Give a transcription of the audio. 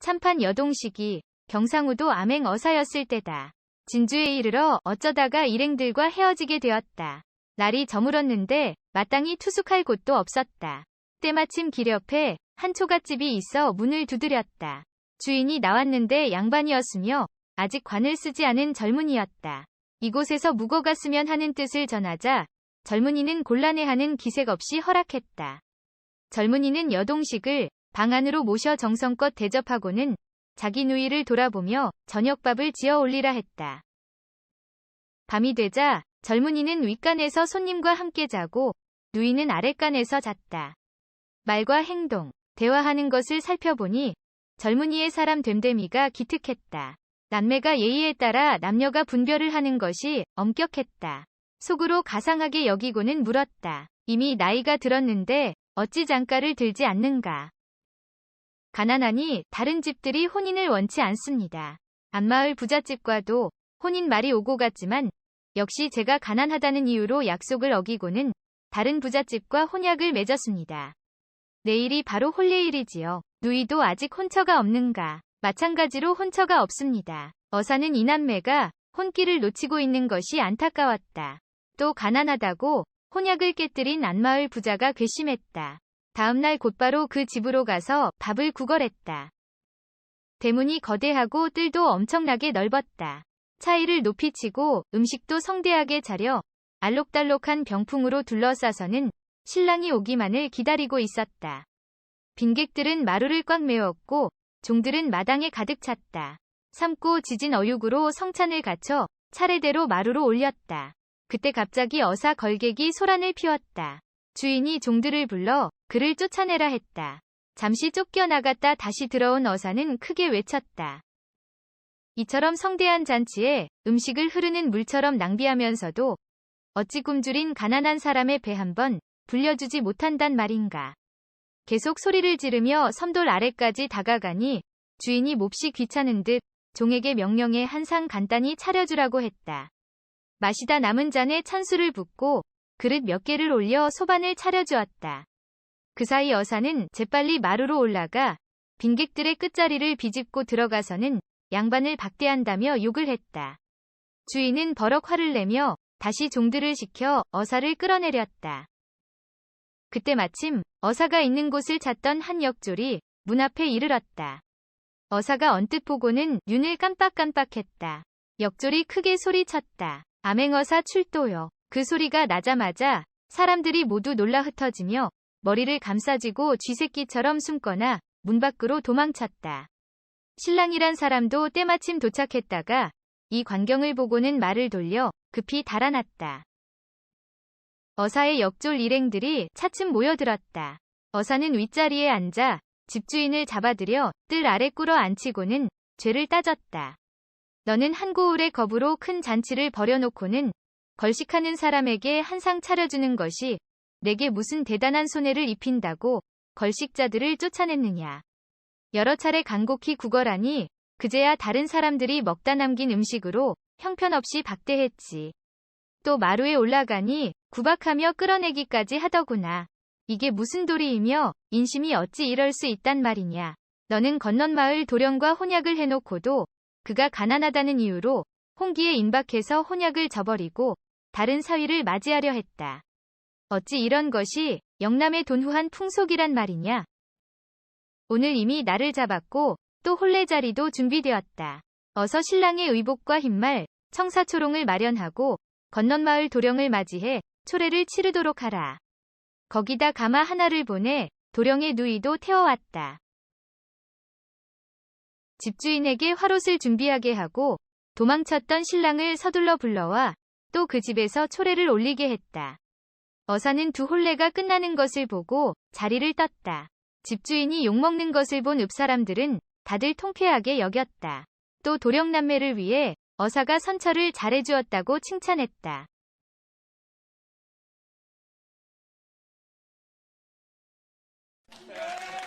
참판 여동식이 경상우도 암행 어사였을 때다. 진주에 이르러 어쩌다가 일행들과 헤어지게 되었다. 날이 저물었는데 마땅히 투숙할 곳도 없었다. 때마침 길 옆에 한 초가집이 있어 문을 두드렸다. 주인이 나왔는데 양반이었으며 아직 관을 쓰지 않은 젊은이였다. 이곳에서 묵어갔으면 하는 뜻을 전하자 젊은이는 곤란해하는 기색 없이 허락했다. 젊은이는 여동식을 방 안으로 모셔 정성껏 대접하고는 자기 누이를 돌아보며 저녁밥을 지어 올리라 했다. 밤이 되자 젊은이는 윗간에서 손님과 함께 자고 누이는 아랫간에서 잤다. 말과 행동, 대화하는 것을 살펴보니 젊은이의 사람 됨됨이가 기특했다. 남매가 예의에 따라 남녀가 분별을 하는 것이 엄격했다. 속으로 가상하게 여기고는 물었다. 이미 나이가 들었는데 어찌 장가를 들지 않는가. 가난하니 다른 집들이 혼인을 원치 않습니다. 안마을 부잣집과도 혼인 말이 오고 갔지만 역시 제가 가난하다는 이유로 약속을 어기고는 다른 부잣집과 혼약을 맺었습니다. 내일이 바로 혼례일이지요. 누이도 아직 혼처가 없는가. 마찬가지로 혼처가 없습니다. 어사는 이남매가 혼기를 놓치고 있는 것이 안타까웠다. 또 가난하다고 혼약을 깨뜨린 안마을 부자가 괘씸했다. 다음날 곧바로 그 집으로 가서 밥을 구걸했다. 대문이 거대하고 뜰도 엄청나게 넓었다. 차이를 높이 치고 음식도 성대하게 차려 알록달록한 병풍으로 둘러싸서는 신랑이 오기만을 기다리고 있었다. 빈객들은 마루를 꽉 메웠고 종들은 마당에 가득 찼다. 삶고 지진 어육으로 성찬을 갖춰 차례대로 마루로 올렸다. 그때 갑자기 어사 걸객이 소란을 피웠다. 주인이 종들을 불러 그를 쫓아내라 했다. 잠시 쫓겨나갔다 다시 들어온 어사는 크게 외쳤다. 이처럼 성대한 잔치에 음식을 흐르는 물처럼 낭비하면서도 어찌 굶주린 가난한 사람의 배 한 번 불려주지 못한단 말인가. 계속 소리를 지르며 섬돌 아래까지 다가가니 주인이 몹시 귀찮은 듯 종에게 명령해 한상 간단히 차려주라고 했다. 마시다 남은 잔에 찬술을 붓고 그릇 몇 개를 올려 소반을 차려주었다. 그 사이 어사는 재빨리 마루로 올라가 빈객들의 끝자리를 비집고 들어가서는 양반을 박대한다며 욕을 했다. 주인은 버럭 화를 내며 다시 종들을 시켜 어사를 끌어내렸다. 그때 마침 어사가 있는 곳을 찾던 한 역졸이 문 앞에 이르렀다. 어사가 언뜻 보고는 눈을 깜빡깜빡했다. 역졸이 크게 소리쳤다. 암행어사 출도요. 그 소리가 나자마자 사람들이 모두 놀라 흩어지며 머리를 감싸쥐고 쥐새끼처럼 숨거나 문 밖으로 도망쳤다. 신랑이란 사람도 때마침 도착했다가 이 광경을 보고는 말을 돌려 급히 달아났다. 어사의 역졸 일행들이 차츰 모여들었다. 어사는 윗자리에 앉아 집주인을 잡아들여 뜰 아래 꿇어 앉히고는 죄를 따졌다. 너는 한 고을의 겁으로 큰 잔치를 벌여놓고는 걸식하는 사람에게 한 상 차려주는 것이 내게 무슨 대단한 손해를 입힌다고 걸식자들을 쫓아냈느냐. 여러 차례 간곡히 구걸하니 그제야 다른 사람들이 먹다 남긴 음식으로 형편없이 박대했지. 또 마루에 올라가니 구박하며 끌어내기까지 하더구나. 이게 무슨 도리이며 인심이 어찌 이럴 수 있단 말이냐. 너는 건넌 마을 도령과 혼약을 해놓고도 그가 가난하다는 이유로 홍기에 임박해서 혼약을 저버리고 다른 사위를 맞이하려 했다. 어찌 이런 것이 영남의 돈후한 풍속이란 말이냐. 오늘 이미 나를 잡았고 또 혼례 자리도 준비되었다. 어서 신랑의 의복과 흰말, 청사초롱을 마련하고 건넌마을 도령을 맞이해 초례를 치르도록 하라. 거기다 가마 하나를 보내 도령의 누이도 태워왔다. 집주인에게 화롯을 준비하게 하고 도망쳤던 신랑을 서둘러 불러와 또 그 집에서 초례를 올리게 했다. 어사는 두 혼례가 끝나는 것을 보고 자리를 떴다. 집주인이 욕먹는 것을 본 읍사람들은 다들 통쾌하게 여겼다. 또 도령남매를 위해 어사가 선처를 잘해주었다고 칭찬했다. 네.